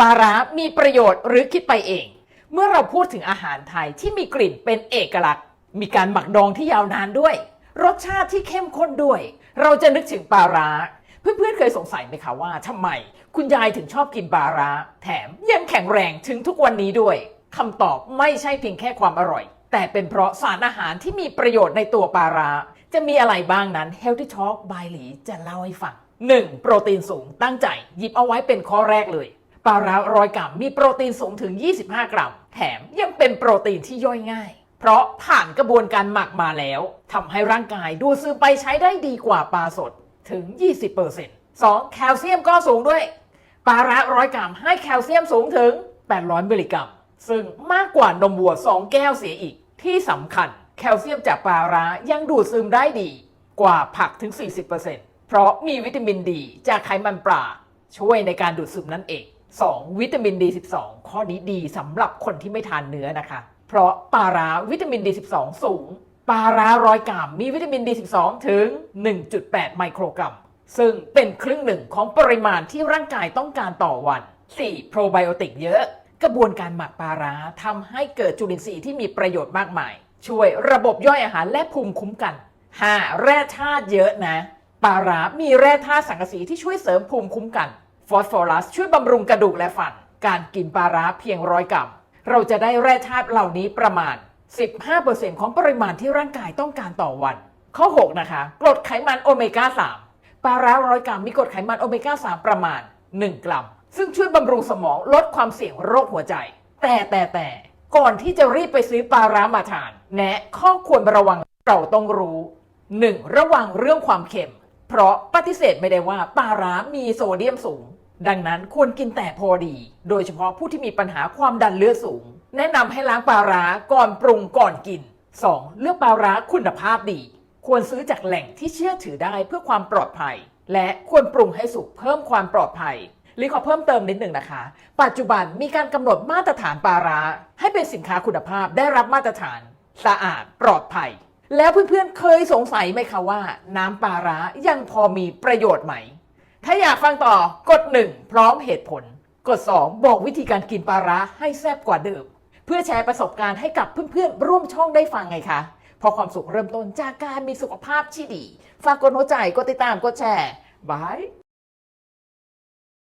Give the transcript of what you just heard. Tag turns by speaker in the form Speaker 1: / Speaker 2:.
Speaker 1: ปลาร้ามีประโยชน์หรือคิดไปเอง เมื่อเราพูดถึงอาหารไทยที่มีกลิ่นเป็นเอกลักษณ์ มีการหมักดองที่ยาวนานด้วย รสชาติที่เข้มข้นด้วย เราจะนึกถึงปลาร้า เพื่อนๆเคยสงสัยไหมคะว่าทำไม คุณยายถึงชอบกินปลาร้า แถมยังแข็งแรงถึงทุกวันนี้ด้วยคำตอบไม่ใช่เพียงแค่ความอร่อย แต่เป็นเพราะสารอาหารที่มีประโยชน์ในตัวปลาร้าจะมีอะไรบ้างนั้น Healthy Talk by หลีจะเล่าให้ฟัง 1. โปรตีนสูงตั้งใจ หยิบเอาไว้เป็นข้อแรกเลย ปลาร้าร้อยกรัมมีโปรตีนสูงถึง 25 กรัม แถมยังเป็นโปรตีนที่ย่อยง่าย เพราะผ่านกระบวนการหมักมาแล้ว ทำให้ร่างกายดูดซึมไปใช้ได้ดีกว่าปลาสดถึง 20% 2. แคลเซียมก็สูงด้วย ปลาร้าร้อยกรัมให้แคลเซียมสูงถึง 800มิลลิกรัม ซึ่งมากกว่านมวัว 2 แก้วเสียอีก ที่สำคัญ แคลเซียมจากปลาร้ายังดูดซึมได้ดี กว่าผักถึง 40%เพราะมีวิตามินดีจากไขมันปลาช่วยในการดูดซึมนั่นเอง 2. วิตามิน D12 ข้อนี้ดีสำหรับคนที่ไม่ทานเนื้อนะคะ เพราะปลาร้าวิตามิน D12 สูงปลาร้าร้อยกรัมมีวิตามิน D12 ถึง 1.8 ไมโครกรัม ซึ่งเป็นครึ่งหนึ่งของปริมาณที่ร่างกายต้องการต่อวัน 4. โปรไบโอติกเยอะ กระบวนการหมักปลาร้าทำให้เกิดจุลินทรีย์ที่มีประโยชน์มากมาย ช่วยระบบย่อยอาหารและภูมิคุ้มกัน 5. แร่ธาตุเยอะนะปลาร้ามีแร่ธาตุสังกะสีที่ช่วยเสริมภูมิคุ้มกัน ฟอสฟอรัสช่วยบำรุงกระดูกและฟัน การกินปลาร้าเพียงร้อยกรัม เราจะได้แร่ธาตุเหล่านี้ประมาณ 15%ของปริมาณที่ร่างกายต้องการต่อวัน ข้อ 6 นะคะ กรดไขมันโอเมก้า 3 ปลาร้าร้อยกรัมมีกรดไขมันโอเมก้า 3 ประมาณ 1 กรัม ซึ่งช่วยบำรุงสมองลดความเสี่ยงโรคหัวใจ แต่แต่แต่ก่อนที่จะรีบไปซื้อปลาร้ามาทาน แนะข้อควรระวังเราต้องรู้ 1. ระวังเรื่องความเค็ม เพราะปฏิเสธไม่ได้ว่าปลาร้ามีโซเดียมสูง ดังนั้นควรกินแต่พอดี โดยเฉพาะผู้ที่มีปัญหาความดันเลือดสูง แนะนำให้ล้างปลาร้าก่อนปรุงก่อนกิน 2. เลือกปลาร้าคุณภาพดี ควรซื้อจากแหล่งที่เชื่อถือได้เพื่อความปลอดภัย และควรปรุงให้สุกเพิ่มความปลอดภัยลิขอเพิ่มเติมนิดหนึ่งนะคะ ปัจจุบันมีการกำหนดมาตรฐานปลาร้าให้เป็นสินค้าคุณภาพได้รับมาตรฐาน สะอาดปลอดภัย แล้วเพื่อนๆเคยสงสัยไหมคะว่า น้ำปลาร้ายังพอมีประโยชน์ไหม ถ้าอยากฟังต่อกด 1 พร้อมเหตุผล กด 2 บอกวิธีการกินปลาร้าให้แซ่บกว่าเดิม เพื่อแชร์ประสบการณ์ให้กับเพื่อนๆ ร่วมช่องได้ฟังไงคะพอความสุขเริ่มต้นจากการมีสุขภาพที่ดี ฝากกดหัวใจกดติดตามกดแชร์บาย